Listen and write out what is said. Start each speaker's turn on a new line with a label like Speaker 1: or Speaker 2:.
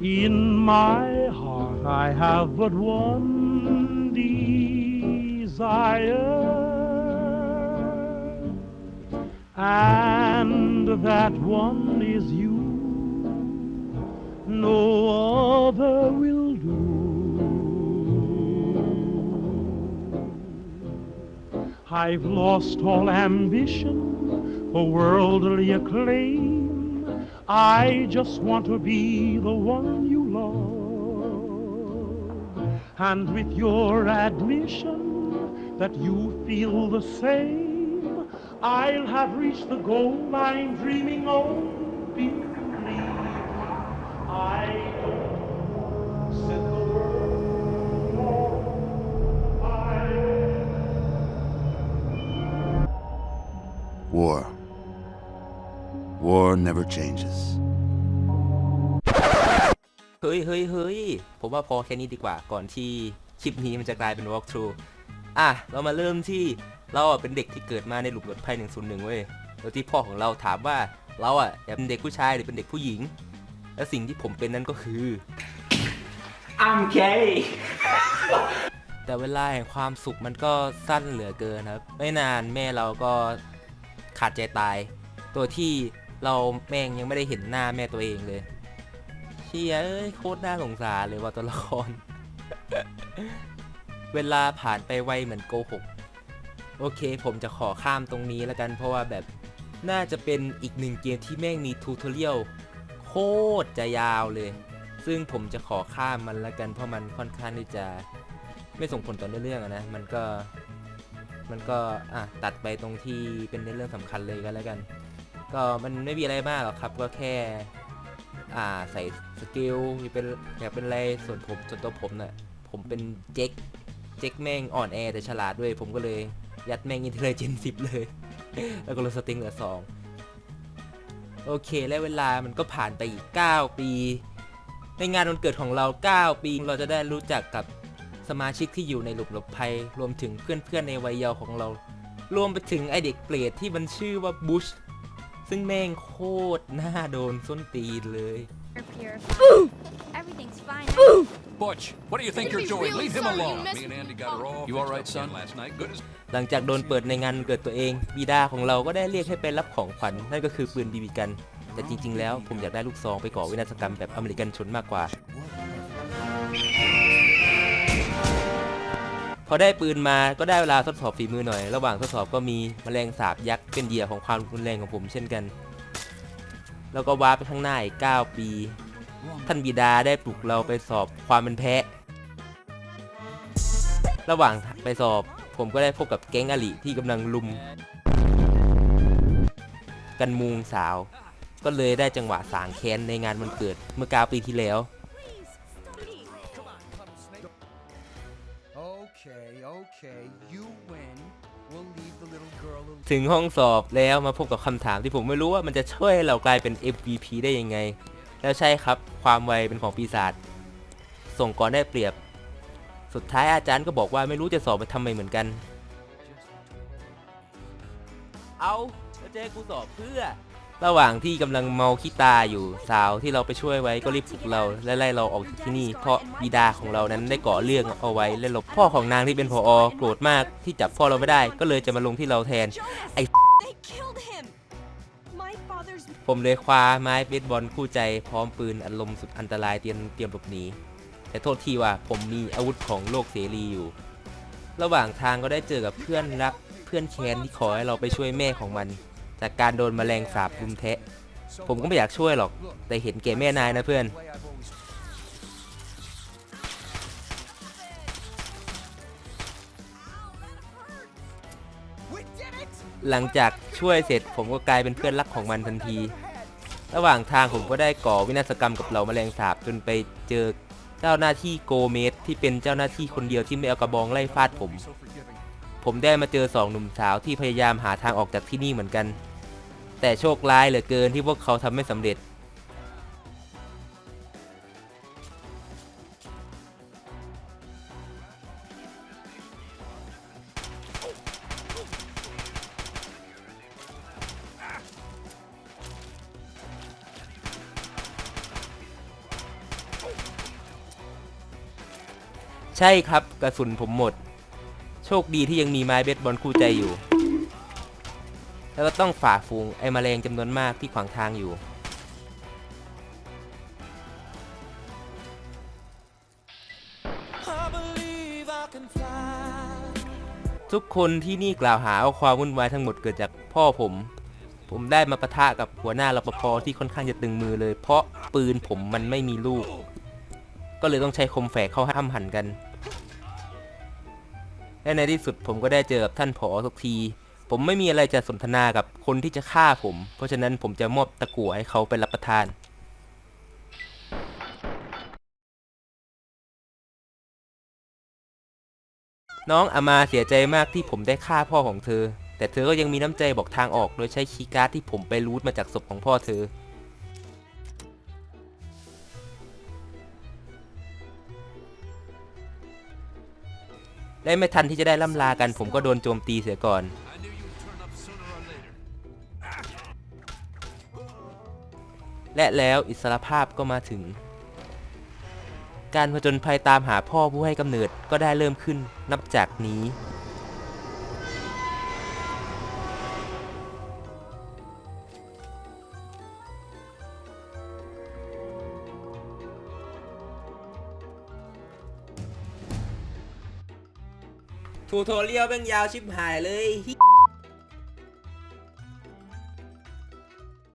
Speaker 1: In my heart, I have but one desire, and that one is you. No other will do. I've lost all ambition for worldly acclaim. I just want to be the one you love. And with your admission that you feel the same, I'll have reached the goal I'm dreaming of. I don't set the world.
Speaker 2: War. War never changes.
Speaker 3: เฮ้ยเฮ้ยเฮ้ยผมว่าพอแค่นี้ดีกว่าก่อนที่คลิปนี้มันจะกลายเป็น walk through อะ เรามาเริ่มที่เราอะเป็นเด็กที่เกิดมาในหลุมหลดภัย101เว้ยแล้วที่พ่อของเราถามว่าเราอะอยากเป็นเด็กผู้ชายหรือเป็นเด็กผู้หญิง และสิ่งที่ผมเป็นนั้นก็คือ
Speaker 4: I'm gay
Speaker 3: แต่เวลาแห่งความสุขมันก็สั้นเหลือเกินครับ ไม่นานแม่เราก็ขาดใจตาย ตัวที่ เราแม่งยังไม่ได้เห็นหน้าแม่ตัวเองเลยเชียเอ้ยโคตรน่าสงสารเลยว่าตัวละคร เวลาผ่านไปไวเหมือนโกหกโอเค ผมจะขอข้ามตรงนี้แล้วกันเพราะว่าแบบน่าจะเป็นอีกหนึ่งเกมที่แม่งมีทูทอเรียลโคตรจะยาวเลย ซึ่งผมจะขอข้ามมันแล้วกันเพราะมันค่อนข้างที่จะไม่ส่งผลต่อเนื้อเรื่องนะ มันก็ มันก็อะตัดไปตรงที่เป็นเนื้อเรื่องสำคัญเลยกันแล้วกัน ก็มันไม่มีอะไรมากหรอกครับ ก็แค่ อ่าใส่สกิลอยากเป็นอยากเป็นอะไรส่วนผมส่วนตัวผมน่ะผมเป็นเจ็คเจ็คแม่งอ่อนแอแต่ฉลาดด้วย ผมก็เลยยัดแม่งอินเทลเจนสิบเลย แล้วก็ลดสติงเหลือสองโอเค และเวลามันก็ผ่านไปอีก 9 ปี ในงานวันเกิดของเรา 9 ปี เราจะได้รู้จักกับสมาชิกที่อยู่ในหลุมหลบภัย รวมถึงเพื่อนๆในวัยเยาว์ของเรา รวมไปถึงไอเด็กเปรตที่มันชื่อว่าบุช ซึ่งแม่งโคตรน่าโดนส้นตีนเลย
Speaker 5: purified. Everything's fine.
Speaker 6: Butch, what do you think
Speaker 5: You're
Speaker 6: you're
Speaker 5: gonna be
Speaker 6: doing?
Speaker 5: really
Speaker 6: Leave him
Speaker 5: sorry you
Speaker 6: alone.
Speaker 5: messed
Speaker 6: Me and
Speaker 5: with
Speaker 6: Andy
Speaker 5: me.
Speaker 6: got her all.
Speaker 5: Oh.
Speaker 6: You all right, son? Last night, good as
Speaker 3: หลังจากโดนเปิดในงานวันเกิดตัวเอง บิดาของเราก็ได้เรียกให้ไปรับของขวัญนั่นก็คือปืนบีบีกัน แต่จริงๆ แล้วผมอยากได้ลูกซองไปก่อวินาศกรรมแบบอเมริกันชนมากกว่า พอได้ปืนมาก็ได้เวลาทดสอบฝีมือหน่อย ระหว่างทดสอบก็มีแมลงสาบยักษ์เป็นเหยื่อของความรุนแรงของผมเช่นกัน แล้วก็วาร์ปไปข้างหน้าอีก9ปี ท่านบิดาได้ปลุกเราไปสอบความเป็นแพะ ระหว่างไปสอบผมก็ได้พบกับแก๊งอลิที่กำลังลุม กันมุงสาว ก็เลยได้จังหวะสางแค้นในงานวันเกิดเมื่อ9ปีที่แล้ว ถึงห้องสอบแล้วมาพบกับคำถามที่ผมไม่รู้ว่ามันจะช่วยเรากลายเป็น MVP ได้ยังไง แล้วใช่ครับความไวเป็นของปีศาจส่งก่อนได้เปรียบ สุดท้ายอาจารย์ก็บอกว่าไม่รู้จะสอบไปทำไมเหมือนกัน เอาแล้วจะให้กูสอบเพื่อ ระหว่างที่กำลังเมาขี้ตาอยู่สาวที่เราไปช่วยไว้ก็รีบปลุกเราและไล่เราออกจากที่นี่ เพราะบิดาของเรานั้นได้ก่อเรื่องเอาไว้และหลบพ่อของนางที่เป็นผอโกรธมากที่จับพ่อเราไม่ได้ ก็เลยจะมาลงที่เราแทน
Speaker 5: They killed him. My father's
Speaker 3: ผมเลยคว้าไม้เบสบอลคู่ใจพร้อมปืนอัดลมสุดอันตรายเตรียมเตรียมหลบหนีแต่โทษทีว่าผมมีอาวุธของโลกเสรีอยู่ ระหว่างทางก็ได้เจอกับเพื่อนรักเพื่อนแค้นที่ขอให้เราไปช่วยแม่ของมัน จากการโดนแมลงสาบรุมแทะ ผมก็ไม่อยากช่วยหรอก แต่เห็นแก่แม่นายนะเพื่อน หลังจากช่วยเสร็จผมก็กลายเป็นเพื่อนรักของมันทันที ระหว่างทางผมก็ได้ก่อวินาศกรรมกับเหล่าแมลงสาบจนไปเจอเจ้าหน้าที่โกเมสที่เป็นเจ้าหน้าที่คนเดียวที่ไม่เอากระบองไล่ฟาดผม ผมได้มาเจอสองหนุ่มสาวที่พยายามหาทางออกจากที่นี่เหมือนกัน แต่โชคร้ายเหลือเกินที่พวกเขาทำไม่สำเร็จ ใช่ครับกระสุนผมหมด โชคดีที่ยังมีไม้เบสบอลคู่ใจอยู่ แล้วก็ต้องฝ่าฝูงไอ้แมลงจำนวนมากที่ขวางทางอยู่ ทุกคนที่นี่กล่าวหาว่าความวุ่นวายทั้งหมดเกิดจากพ่อผม ผมได้มาปะทะกับหัวหน้ารปภที่ค่อนข้างจะตึงมือเลย เพราะปืนผมมันไม่มีลูก ก็เลยต้องใช้คมแฝกเข้าห้ามหันกันและในที่สุดผมก็ได้เจอกับท่านผอสักที ผมไม่มีอะไรจะสนทนากับคนที่จะฆ่าผม เพราะฉะนั้นผมจะมอบตะกั่วให้เขาไปรับประทาน น้องอามาเสียใจมากที่ผมได้ฆ่าพ่อของเธอ แต่เธอก็ยังมีน้ำใจบอกทางออกโดยใช้คีย์การ์ดที่ผมไปรูทมาจากศพของพ่อเธอ และไม่ทันที่จะได้ล่ำลากันผมก็โดนโจมตีเสียก่อน และแล้วอิสรภาพก็มาถึง การผจญภัยตามหาพ่อผู้ให้กำเนิดก็ได้เริ่มขึ้นนับจากนี้ทูโทเรียลแม่งยาวชิบหายเลย